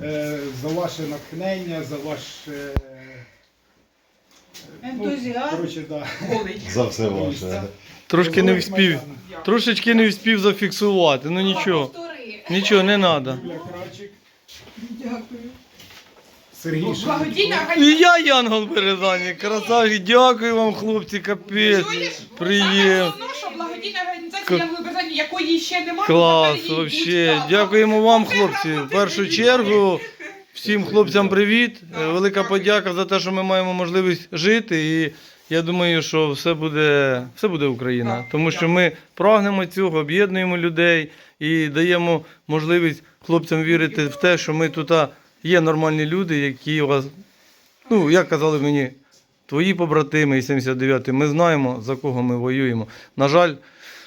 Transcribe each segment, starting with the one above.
е, за ваше натхнення, за ваш е, ну, Ентузіазм. коротше, да. За все ваше. Трошки не вспів. Трошечки не вспів зафіксувати. Ну нічого. Повтори. Нічого не треба. Юля Дякую. Сергій. Благодійна І я Янгол Березані. Красавчик, дякую вам, хлопці, капець. Саме головне, що благодійна організація К- Янголи якої ще немає. Клас, взагалі. Дякуємо вам, хлопці. В першу чергу всім хлопцям привіт. Е, Велика подяка за те, що ми маємо можливість жити. І я думаю, що все буде, все буде Україна. Тому що ми прагнемо цього, об'єднуємо людей і даємо можливість хлопцям вірити в те, що ми тут є нормальні люди, які вас, ну як казали мені. Твої побратими і 79-й, ми знаємо, за кого ми воюємо. На жаль,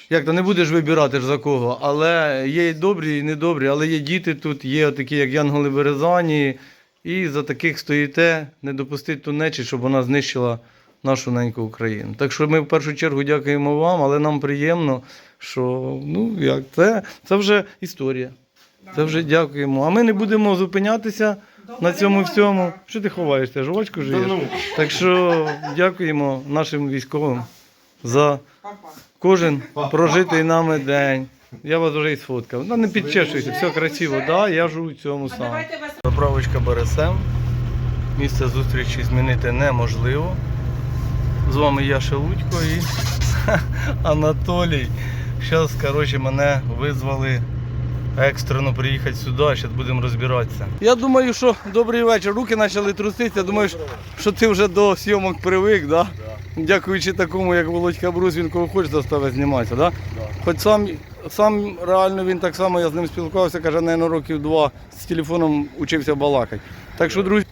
як то не будеш вибирати ж за кого, але є і добрі, і недобрі, але є діти тут, є такі, як Янголи Березані, і за таких стоїте, не допустити ту нечість, щоб вона знищила нашу неньку Україну. Так що ми в першу чергу дякуємо вам, але нам приємно, що ну, як, це, це вже історія. Це вже дякуємо. А ми не будемо зупинятися на цьому всьому. Що ти ховаєшся? Жвачку жуєш? ну. Так що дякуємо нашим військовим за кожен прожитий нами день. Я вас вже і сфоткав. Ну не підчешуйся, все красиво, да, я живу в цьому А саме. Заправочка Бересем. Місце зустрічі змінити неможливо. З вами я Шелудько і Анатолій. Зараз, коротше, мене визвали екстрено приїхати сюди, зараз будемо розбиратися. Я думаю, що добрий вечір. Руки почали труситися. Думаю, що ти вже до зйомок привик, да? Дякуючи такому, як Володька Брус, він кого хоче заставить зніматися, да? Хоч сам, сам реально він так само, я з ним спілкувався, каже, наверное, років два з телефоном учився балакати. Так що, друзі,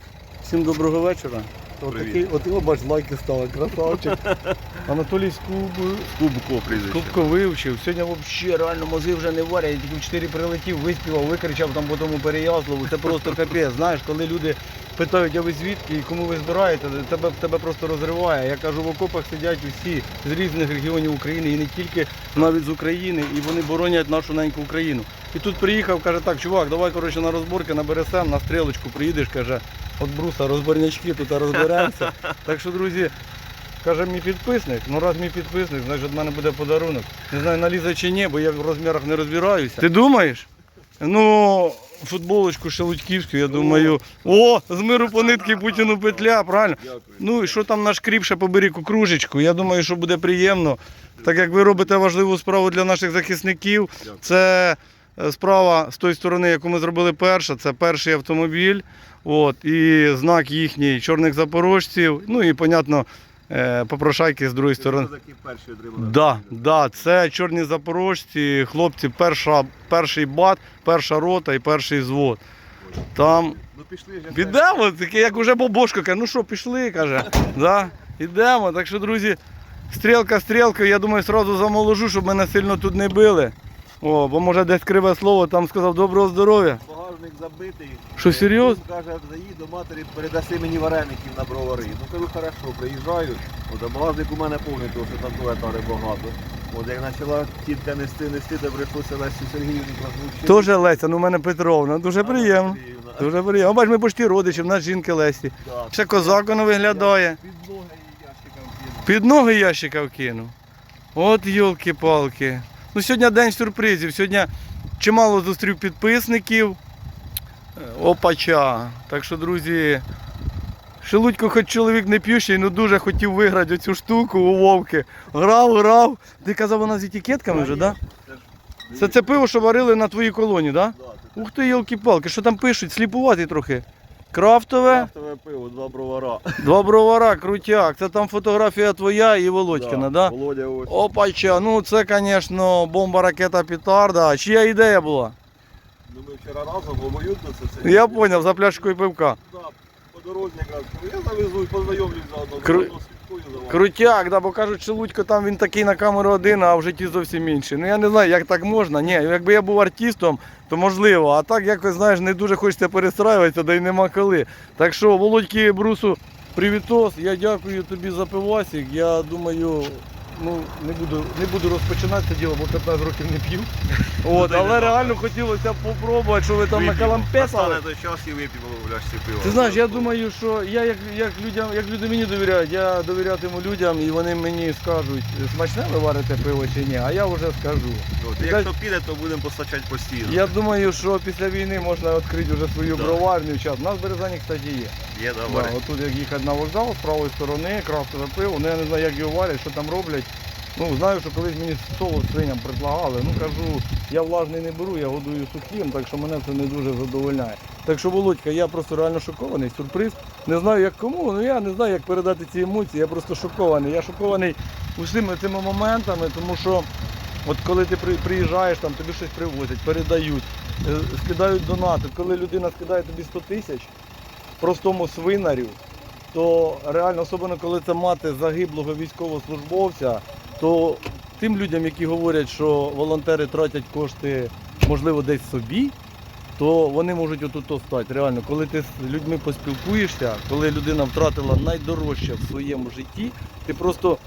всім доброго вечора. Отакий, от його бач, лайки стали, красавчик. Анатолій Скуб, Кубко прізвище. Скубко вивчив. Сьогодні взагалі реально мози вже не варять. Я тільки в 4 прилетів, виспівав, викричав там по тому Переяславу. Це просто капець. Знаєш, коли люди питають, а ви звідки і кому ви збираєте, тебе, тебе просто розриває. Я кажу, в окопах сидять усі з різних регіонів України і не тільки навіть з України, і вони боронять нашу неньку Україну. І тут приїхав, каже, так, чувак, давай коротше на розборки на бересем, на стрілочку приїдеш, каже, от бруса, розборнячки тут розберемося. Так що, друзі, Каже мій підписник, ну раз мій підписник, значить від мене буде подарунок. Не знаю, налізе чи ні, бо я в розмірах не розбираюся. Ти думаєш? Ну, футболочку шелудьківську, я думаю. О, з миру по нитки Путіну петля, правильно? Ну і що там наш кріп, ще побери кружечку. Я думаю, що буде приємно. Так як ви робите важливу справу для наших захисників, це е, справа з тої сторони, яку ми зробили перша, це перший автомобіль. От, і знак їхній чорних запорожців. Ну і, понятно, е, попрошайки з другої сторони. перші. Да, да, це чорні запорожці, хлопці, перша, перший бат, перша рота і перший звод. Там Ну пішли підемо, таке, як уже Бобошко каже, ну що, пішли, каже. Да, ідемо. Так що, друзі, стрілка стрілкою, я думаю, одразу замоложу, щоб мене сильно тут не били. О, бо може десь криве слово, там сказав доброго здоров'я. Багажник забитий. Що, серйозно? Він Каже, заїдь до матері, передаси мені вареників на бровари. Ну кажу, хорошо, приїжджаю. От, а багажник у мене повний, тому що там туалет багато. От як почала тітка нести, нести, то прийшлося Лесі Сергіївні прозвучити. Теж Леся, ну в мене Петровна, дуже приємно. Дуже приємно. Бач, ми почти родичі, в нас жінки Лесі. Да. Ще козак воно виглядає. Під ноги ящика вкинув. Під ноги ящика вкинув. От йолки-палки. Ну, сьогодні день сюрпризів. Сьогодні чимало зустрів підписників. Опача. Так що, друзі, Шелудько, хоч чоловік не п'ющий, ну дуже хотів виграти оцю штуку у Вовки. Грав, грав. Ти казав, вона з етикетками вже, так? Да? Це це пиво, що варили на твоїй колоні, так? Да? Да, Ух ти, йолки-палки, що там пишуть? Сліпувати трохи. Крафтове. крафтове пиво, два бровара. Два бровара, крутяк. Це там фотографія твоя і Володькина, да? Володя ось. Опача, ну це, звісно, бомба, ракета, петарда. Чия ідея була? Ну ми вчора разом обоюдно це все. Я зрозумів, за пляшкою пивка. Да, по дорозі. Я завезу і познайомлюсь заодно. Кру- заодно слідкую за вами. Крутяк, да, бо кажуть, що Лудько там він такий на камеру один, а в житті зовсім інший. Ну я не знаю, як так можна. Ні, якби я був артистом, то можливо. А так якось, знаєш, не дуже хочеться перестраюватися, да й нема коли. Так що, Володьки Брусу, привітос. Я дякую тобі за пивасик. Я думаю, ну, не буду, не буду розпочинати це діло, бо 15 років не п'ю. От, але не реально хотілося б попробувати, що ви там накалампесали. Той час і вип'ємо в ляшці пива. Ти знаєш, я думаю, що я як, як людям, як люди мені довіряють, я довірятиму людям і вони мені скажуть, смачне ви варите пиво чи ні, а я вже скажу. От, якщо піде, то будемо постачати постійно. Я думаю, що після війни можна відкрити вже свою броварню. Час. У нас в Березані, кстати, є. Є, Да, давай. отут як їхати на вокзал, з правої сторони, крафтове пиво. Ну я не знаю, як його варять, що там роблять. Ну, знаю, що колись мені соло свиням предлагали. Ну кажу, я влажний не беру, я годую сухим, так що мене це не дуже задовольняє. Так що, Володька, я просто реально шокований, сюрприз. Не знаю як кому, ну я не знаю, як передати ці емоції, я просто шокований. Я шокований усіми цими моментами, тому що от коли ти приїжджаєш, там тобі щось привозять, передають, е, скидають донати. Коли людина скидає тобі 100 тисяч простому свинарю, то реально, особливо коли це мати загиблого військовослужбовця, то тим людям, які говорять, що волонтери тратять кошти, можливо, десь собі, то вони можуть отут стати. Реально, коли ти з людьми поспілкуєшся, коли людина втратила найдорожче в своєму житті, ти просто.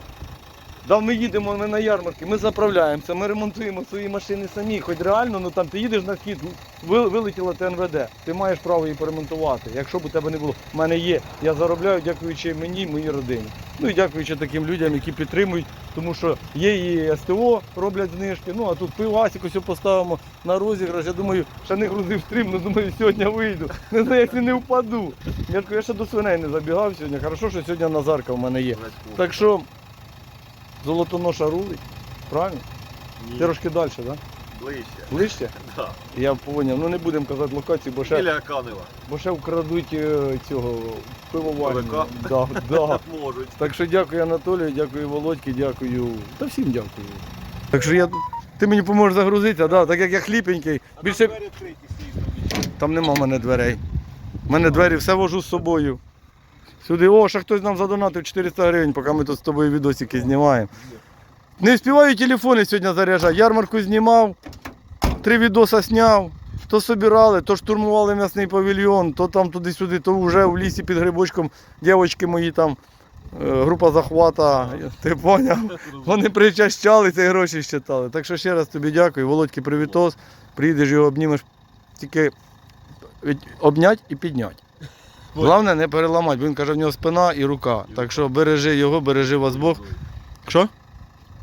Да, ми їдемо ми на ярмарки, ми заправляємося, ми ремонтуємо свої машини самі. Хоч реально, ну там ти їдеш на схід, вилетіла ТНВД, ти маєш право її поремонтувати. Якщо б у тебе не було, в мене є. Я заробляю, дякуючи мені, моїй родині. Ну і дякуючи таким людям, які підтримують, тому що є і СТО, роблять знижки. Ну а тут пивасик ось поставимо на розіграш. Я думаю, ще не грузив стрім, ну думаю, сьогодні вийду. Не знаю, якщо не впаду. Я, кажу, я ще до свиней не забігав сьогодні. Хорошо, що сьогодні Назарка в мене є. Так що золотоноша рулить, правильно? Ні, Трошки далі, так? Да? Ближче. Ближче? Да. Я поняв. Ну не будемо казати локацію, бо ще, Біля Канева. бо ще вкрадуть е, цього пивоварню. Да, да. Можуть. Так що дякую Анатолію, дякую Володьки, дякую. Та всім дякую. Так що я. Ти мені поможеш загрузитися, да? так як я хліпенький. Більше там нема в мене дверей. У мене двері все вожу з собою. Сюди, о, ще хтось нам задонатив 400 гривень, поки ми тут з тобою відосики знімаємо. Не встигаю телефони сьогодні заряджати. Ярмарку знімав, три відоса зняв. То собирали, то штурмували м'ясний павільйон, то там туди-сюди, то вже в лісі під грибочком дівчатки мої там, е, група захвата, ти поняв? Вони причащалися і гроші щитали. Так що ще раз тобі дякую. Володьки, привітос. Приїдеш його обнімеш. Тільки обнять і піднять. Головне не переламати, він каже, в нього спина і рука. Так що бережи його, бережи вас Бог. Що?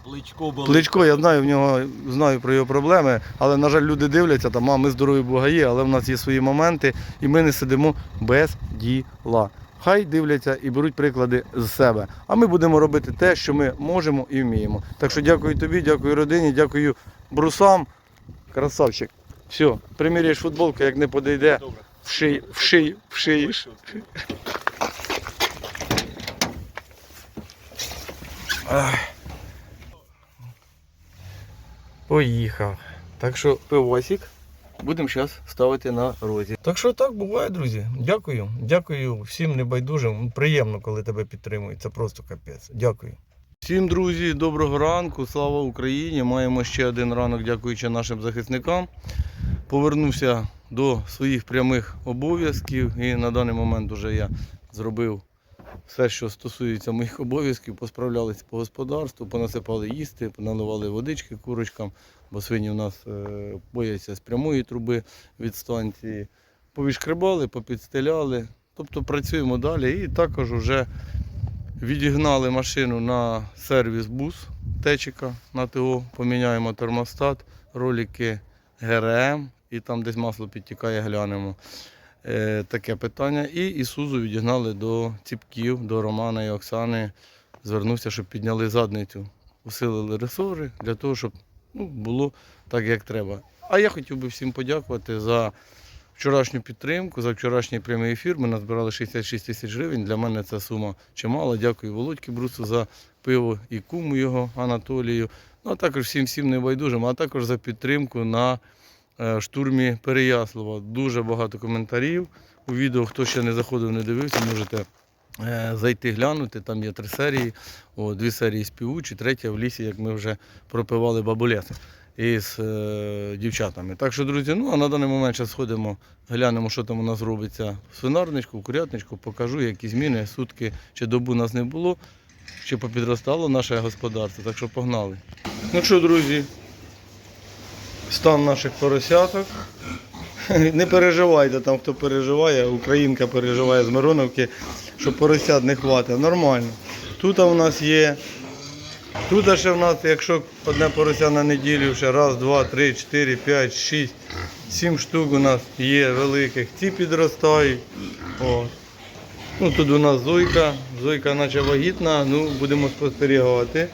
Пличко було. Плечко, я знаю в нього, знаю про його проблеми, але, на жаль, люди дивляться, там, а ми здорові Бога є, але в нас є свої моменти, і ми не сидимо без діла. Хай дивляться і беруть приклади з себе. А ми будемо робити те, що ми можемо і вміємо. Так що дякую тобі, дякую родині, дякую брусам. Красавчик. Все, приміряєш футболку, як не подійде, вший, вший, вшиєш. Поїхав. Так що пивосик будемо зараз ставити на розі. Так що так буває, друзі. Дякую. Дякую всім небайдужим. Приємно, коли тебе підтримують. Це просто капець. Дякую. Всім друзі, доброго ранку, слава Україні! Маємо ще один ранок, дякуючи нашим захисникам. Повернувся до своїх прямих обов'язків і на даний момент вже я зробив все, що стосується моїх обов'язків, посправлялися по господарству, понасипали їсти, поналивали водички курочкам, бо свині у нас е, бояться з прямої труби від станції. Повішкребали, попідстеляли. Тобто працюємо далі і також вже відігнали машину на сервіс бус течика на ТО, поміняємо термостат, ролики ГРМ і там десь масло підтікає, глянемо. Е, таке питання. І Ісузу відігнали до ціпків, до Романа і Оксани. Звернувся, щоб підняли задницю, усилили ресори для того, щоб ну, було так, як треба. А я хотів би всім подякувати за вчорашню підтримку, за вчорашній прямий ефір. Ми назбирали 66 тисяч гривень. Для мене ця сума чимала. Дякую Володьки Брусу за пиво і куму його Анатолію. Ну а також всім всім небайдужим, а також за підтримку на штурмі Переяслава. Дуже багато коментарів. У відео, хто ще не заходив, не дивився, можете е, зайти глянути. Там є три серії. О, дві серії співучі, третя в лісі, як ми вже пропивали бабулеси із е, дівчатами. Так що, друзі, ну а на даний момент зараз сходимо, глянемо, що там у нас робиться свинарничку, курятничку, покажу, які зміни, сутки чи добу нас не було. ще попідростало наше господарство, так що погнали. Ну що, друзі, стан наших поросяток. Не переживайте там, хто переживає, українка переживає з Мироновки, що поросят не хватить. Нормально. Тут у нас є. Тут ще в нас, якщо одне порося на неділю, ще раз, два, три, чотири, п'ять, шість, сім штук у нас є великих. Ці підростають. От. Ну, тут у нас зойка, зойка наче вагітна, ну будемо спостерігати.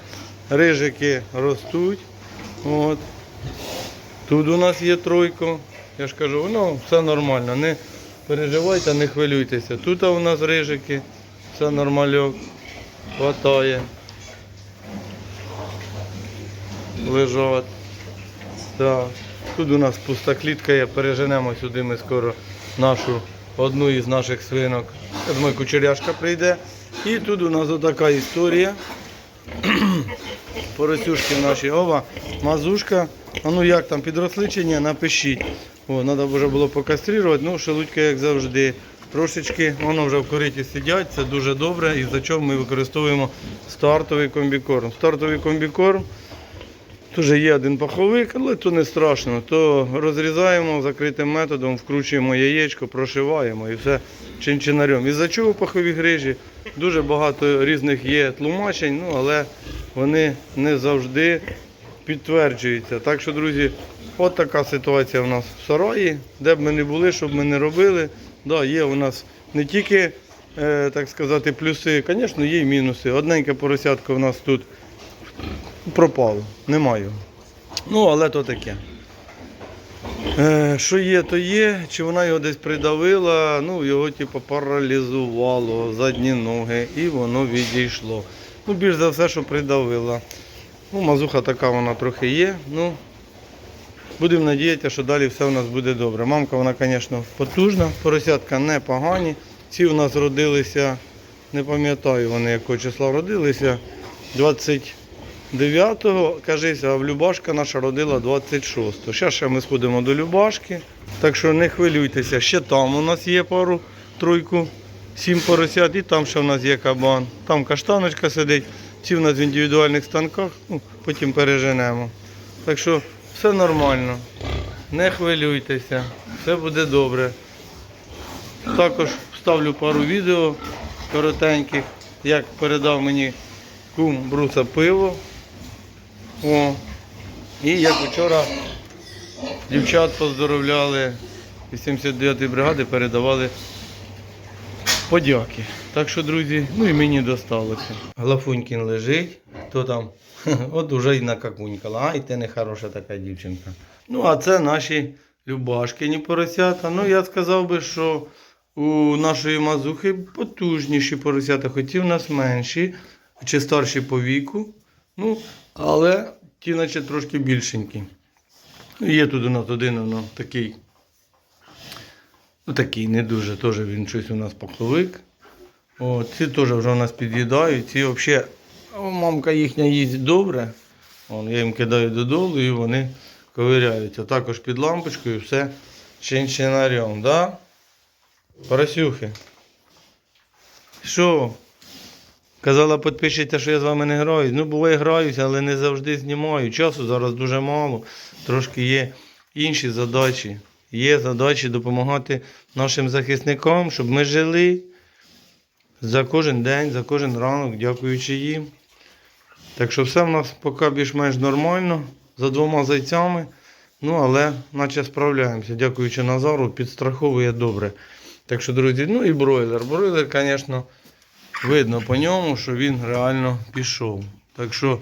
Рижики ростуть. От. Тут у нас є тройко. Я ж кажу, ну все нормально. Не переживайте, не хвилюйтеся. Тут у нас рижики, все нормальок. Хватає. Лежать. Так. Тут у нас пуста клітка є, переженемо сюди ми скоро нашу одну із наших свинок. Я думаю, кучеряшка прийде. І тут у нас отака історія. Поросюшки наші. Ова, мазушка. А ну як там, підросли чи ні, напишіть. О, треба вже було покаструвати, ну шелудька, як завжди. Трошечки воно вже в кориті сидять, це дуже добре. І за чого ми використовуємо стартовий комбікорм. Стартовий комбікорм. Тут же є один паховик, але то не страшно. То розрізаємо закритим методом, вкручуємо яєчко, прошиваємо і все чинчинарем. І за чого пахові грижі? Дуже багато різних є тлумачень, ну але вони не завжди підтверджуються. Так що, друзі, от така ситуація в нас в сараї, де б ми не були, що б ми не робили. Да, є у нас не тільки, е, так сказати, плюси, звісно, є і мінуси. Одненьке поросятко в нас тут пропало, немає. Ну, але то таке. Е, що є, то є. Чи вона його десь придавила, ну, його типу, паралізувало, задні ноги, і воно відійшло. Ну, більш за все, що придавила. Ну, мазуха така вона трохи є. Ну, будемо надіятися, що далі все у нас буде добре. Мамка, вона, звісно, потужна, поросятка непогані. Ці у нас родилися, не пам'ятаю вони якого числа родилися. 29-го, кажись, а в Любашка наша родила 26-го. Зараз ще ми сходимо до Любашки. Так що не хвилюйтеся. Ще там у нас є пару, тройку, сім поросят, і там ще в нас є кабан. Там каштаночка сидить. Ці в нас в індивідуальних станках, ну, потім переженемо. Так що все нормально. Не хвилюйтеся, все буде добре. Також вставлю пару відео коротеньких, як передав мені кум бруса пиво. О. І як вчора дівчат поздоровляли 89-ї бригади, передавали подяки. Так що, друзі, ну і мені досталося. Глафунькін лежить, то там, от уже й накакунькала. Ай, ти не хороша така дівчинка. Ну, а це наші любашкині поросята. Ну, я сказав би, що у нашої мазухи потужніші поросята, хоч і в нас менші, чи старші по віку. Ну, але ті, наче трошки більшенькі. Є тут у нас один ну, такий. Ну, такий не дуже, теж він щось у нас паховик. О, ці теж вже у нас під'їдають. Ці взагалі, мамка їхня їсть добре. Вон, я їм кидаю додолу і вони ковиряються. Також під лампочкою все чинчинарем, да? Поросюхи. Що? Казала, підпишіться, що я з вами не граю. Ну, буває, граюся, але не завжди знімаю. Часу зараз дуже мало. Трошки є інші задачі. Є задачі допомагати нашим захисникам, щоб ми жили за кожен день, за кожен ранок, дякуючи їм. Так що все в нас поки більш-менш нормально, за двома зайцями. Ну, але наче справляємося. Дякуючи Назару, підстраховує добре. Так що, друзі, ну і бройлер. Бройлер, звісно, видно по ньому, що він реально пішов. Так що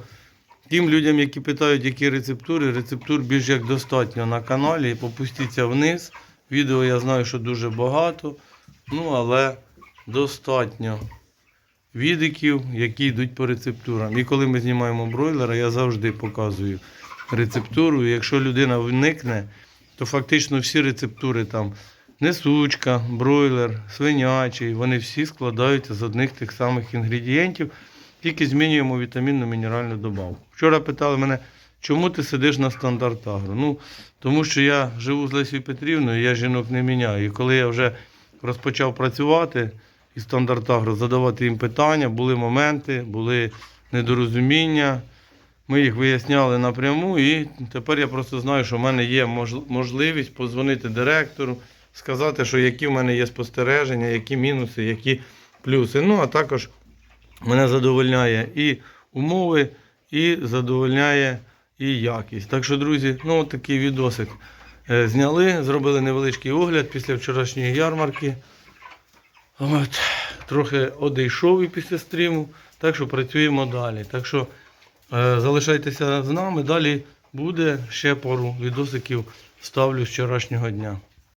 тим людям, які питають, які рецептури, рецептур більш як достатньо на каналі. Попустіться вниз. Відео я знаю, що дуже багато. Ну, але достатньо відиків, які йдуть по рецептурам. І коли ми знімаємо бройлера, я завжди показую рецептуру. Якщо людина вникне, то фактично всі рецептури там несучка, бройлер, свинячий, вони всі складаються з одних тих самих інгредієнтів, тільки змінюємо вітамінну мінеральну добавку. Вчора питали мене, чому ти сидиш на стандарт агро? Ну, тому що я живу з Лесією Петрівною, я жінок не міняю. І коли я вже розпочав працювати, і стандарт Агро, задавати їм питання. Були моменти, були недорозуміння. Ми їх виясняли напряму, і тепер я просто знаю, що в мене є можливість позвонити директору, сказати, що які в мене є спостереження, які мінуси, які плюси. Ну, а також мене задовольняє і умови, і задовольняє і якість. Так що, друзі, ну от такий відосик е, зняли, зробили невеличкий огляд після вчорашньої ярмарки. От, трохи одійшов і після стріму, так що працюємо далі. Так що е, залишайтеся з нами. Далі буде ще пару відосиків ставлю з вчорашнього дня.